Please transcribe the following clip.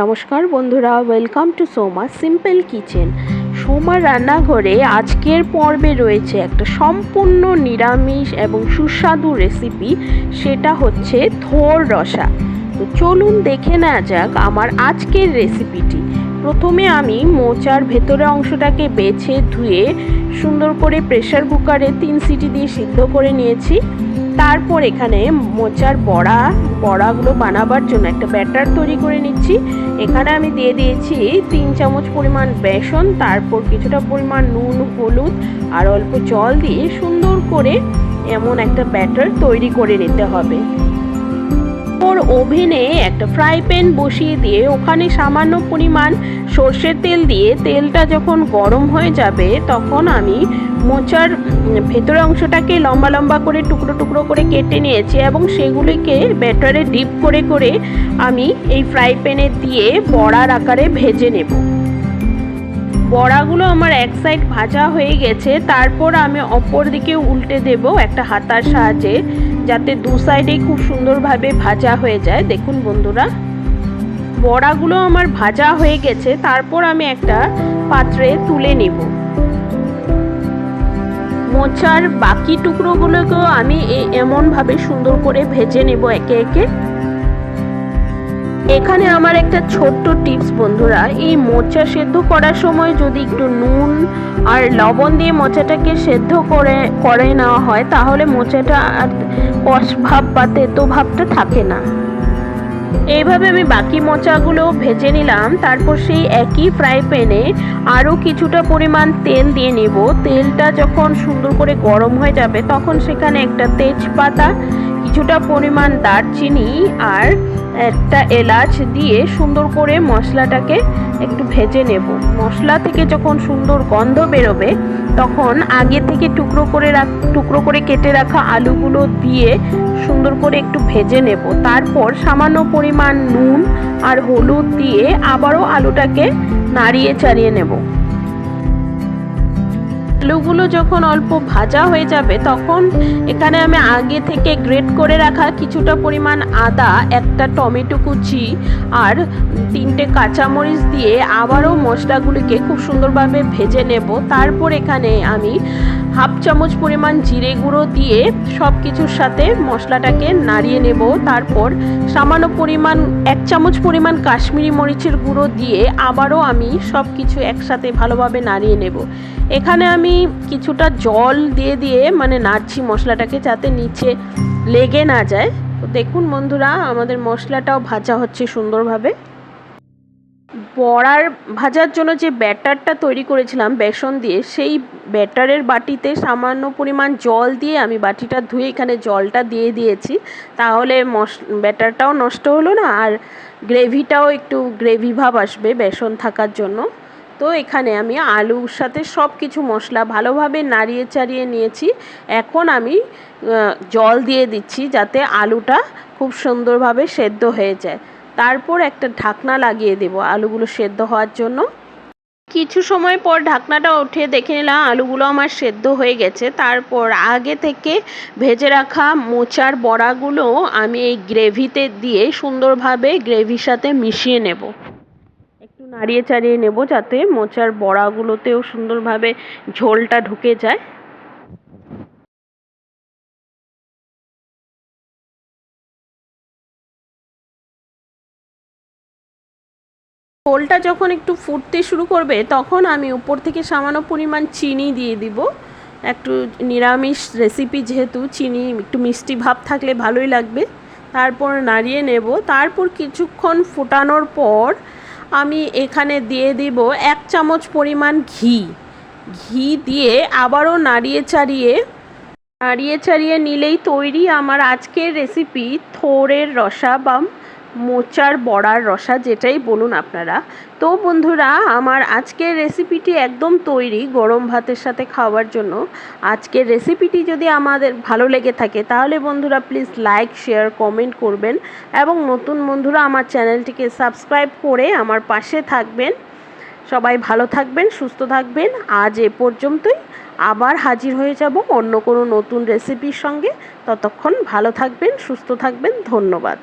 নমস্কার বন্ধুরা welcome to Soma simple kitchen Soma রান্নাঘরে আজকের পর্বে রয়েছে একটা সম্পূর্ণ নিরামিষ এবং সুস্বাদু রেসিপি সেটা হচ্ছে থোর রসা। তো চলুন দেখে নেওয়া যাক আমার আজকের রেসিপিটি প্রথমে আমি মোচার ভেতরে অংশটাকে বেছে ধুয়ে সুন্দর করে প্রেশার কুকারে তিন সিটি দিয়ে সিদ্ধ করে নিয়েছি। তারপর এখানে মোচার বড়া, বড়াগুলো বানাবার জন্য একটা ব্যাটার তৈরি করে নিচ্ছি। এখানে আমি দিয়ে দিয়েছি তিন চামচ পরিমাণ বেসন, তারপর কিছুটা পরিমাণ নুন, হলুদ আর অল্প জল দিয়ে সুন্দর করে এমন একটা ব্যাটার তৈরি করে নিতে হবে। ওর ওভেনে একটা ফ্রাই প্যান বসিয়ে দিয়ে ওখানে সামান্য পরিমাণ সর্ষের তেল দিয়ে তেলটা যখন গরম হয়ে যাবে, তখন আমি মোচার ভেতরে অংশটাকে লম্বা লম্বা করে টুকরো টুকরো করে কেটে নিয়েছি এবং সেগুলিকে ব্যাটারে ডিপ করে করে আমি এই ফ্রাই প্যানে দিয়ে বড়ার আকারে ভেজে নেব। বড়াগুলো আমার এক সাইড ভাজা হয়ে গেছে। তারপর আমি অপর দিকে উল্টে দেব একটা হাতার সাহায্যে, যাতে দু সাইডেই খুব সুন্দরভাবে ভাজা হয়ে যায়। দেখুন বন্ধুরা, বড়াগুলো আমার ভাজা হয়ে গেছে। তারপর আমি একটা পাত্রে তুলে নেব। মোচার বাকি টুকরোগুলোকেও আমি এমনভাবে সুন্দর করে ভেজে নেব একে একে। এখানে আমার একটা ছোট্ট টিপস বন্ধুরা, এই মোচা সেদ্ধ করার সময় যদি একটু নুন আর লবণ দিয়ে মোচাটাকে সেদ্ধ করে করে নেওয়া হয়, তাহলে মোচাটা আর কষ ভাব বা তেতো ভাবটা থাকে না। এইভাবে আমি বাকি মোচাগুলো ভেজে নিলাম, তারপর সেই একই ফ্রাই প্যানে আরও কিছুটা পরিমাণ তেল দিয়ে নেব। তেলটা যখন সুন্দর করে গরম হয়ে যাবে, তখন সেখানে একটা তেজপাতা, কিছুটা পরিমাণ দারচিনি আর একটা এলাচ দিয়ে সুন্দর করে মশলাটাকে একটু ভেজে নেব। মশলা থেকে যখন সুন্দর গন্ধ বেরোবে, তখন আগে থেকে টুকরো করে রাখ, টুকরো করে কেটে রাখা আলুগুলো দিয়ে সুন্দর করে একটু ভেজে নেব। তারপর সামান্য পরিমাণ নুন আর হলুদ দিয়ে আবারও আলুটাকে নাড়িয়ে চাড়িয়ে নেব। আলুগুলো যখন অল্প ভাজা হয়ে যাবে, তখন এখানে আমি আগে থেকে গ্রেট করে রাখা কিছুটা পরিমাণ আদা, একটা টমেটো কুচি আর তিনটে কাঁচামরিচ দিয়ে আবারও মশলাগুলিকে খুব সুন্দরভাবে ভেজে নেব। তারপর এখানে আমি হাফ চামচ পরিমাণ জিরে গুঁড়ো দিয়ে সব কিছুর সাথে মশলাটাকে নাড়িয়ে নেব। তারপর সামান্য পরিমাণ, এক চামচ পরিমাণ কাশ্মীরি মরিচের গুঁড়ো দিয়ে আবারও আমি সব কিছু একসাথে ভালোভাবে নাড়িয়ে নেব। এখানে আমি কিছুটা জল দিয়ে দিয়ে মানে নাড়ছি মশলাটাকে যাতে নিচে লেগে না যায়। তো দেখুন বন্ধুরা, আমাদের মশলাটাও ভাজা হচ্ছে সুন্দরভাবে। বড়ার ভাজার জন্য যে ব্যাটারটা তৈরি করেছিলাম বেসন দিয়ে, সেই ব্যাটারের বাটিতে সামান্য পরিমাণ জল দিয়ে আমি বাটিটা ধুয়ে এখানে জলটা দিয়ে দিয়েছি। তাহলে মশ ব্যাটারটাও নষ্ট হলো না আর গ্রেভিটাও একটু গ্রেভি ভাব আসবে বেসন থাকার জন্য। তো এখানে আমি আলুর সাথে সব কিছু মশলা ভালোভাবে নাড়িয়ে চাড়িয়ে নিয়েছি। এখন আমি জল দিয়ে দিচ্ছি যাতে আলুটা খুব সুন্দরভাবে সেদ্ধ হয়ে যায়। তারপর একটা ঢাকনা লাগিয়ে দেবো আলুগুলো সেদ্ধ হওয়ার জন্য। কিছু সময় পর ঢাকনাটা উঠে দেখে নিলাম আলুগুলো আমার সেদ্ধ হয়ে গেছে। তারপর আগে থেকে ভেজে রাখা মোচার বড়াগুলো আমি এই গ্রেভিতে দিয়ে সুন্দরভাবে গ্রেভির সাথে মিশিয়ে নেব। একটু নাড়িয়ে চাড়িয়ে নেব যাতে মোচার বড়াগুলোতেও সুন্দরভাবে ঝোলটা ঢুকে যায়। ঝোলটা যখন একটু ফুটতে শুরু করবে, তখন আমি উপর থেকে সামান্য পরিমাণ চিনি দিয়ে দিব। একটু নিরামিষ রেসিপি যেহেতু, চিনি, একটু মিষ্টি ভাব থাকলে ভালোই লাগবে। তারপর নাড়িয়ে নেব। তারপর কিছুক্ষণ ফোটানোর পর আমি এখানে দিয়ে দিব এক চামচ পরিমাণ ঘি। ঘি দিয়ে আবারও নাড়িয়ে চাড়িয়ে নাড়িয়ে চাড়িয়ে নিলেই তৈরি আমার আজকের রেসিপি থোরের রসা বা মোচার বড়ার রসা যেটাই বলুন আপনারা। তো বন্ধুরা, আমার আজকের রেসিপিটি একদম তৈরি গরম ভাতের সাথে খাওয়ার জন্য। আজকের রেসিপিটি যদি আমাদের ভালো লেগে থাকে, তাহলে বন্ধুরা প্লিজ লাইক শেয়ার কমেন্ট করবেন এবং নতুন বন্ধুরা আমার চ্যানেলটিকে সাবস্ক্রাইব করে আমার পাশে থাকবেন। সবাই ভালো থাকবেন, সুস্থ থাকবেন। আজ এ পর্যন্তই। আবার হাজির হয়ে যাব অন্য কোনো নতুন রেসিপির সঙ্গে। ততক্ষণ ভালো থাকবেন, সুস্থ থাকবেন। ধন্যবাদ।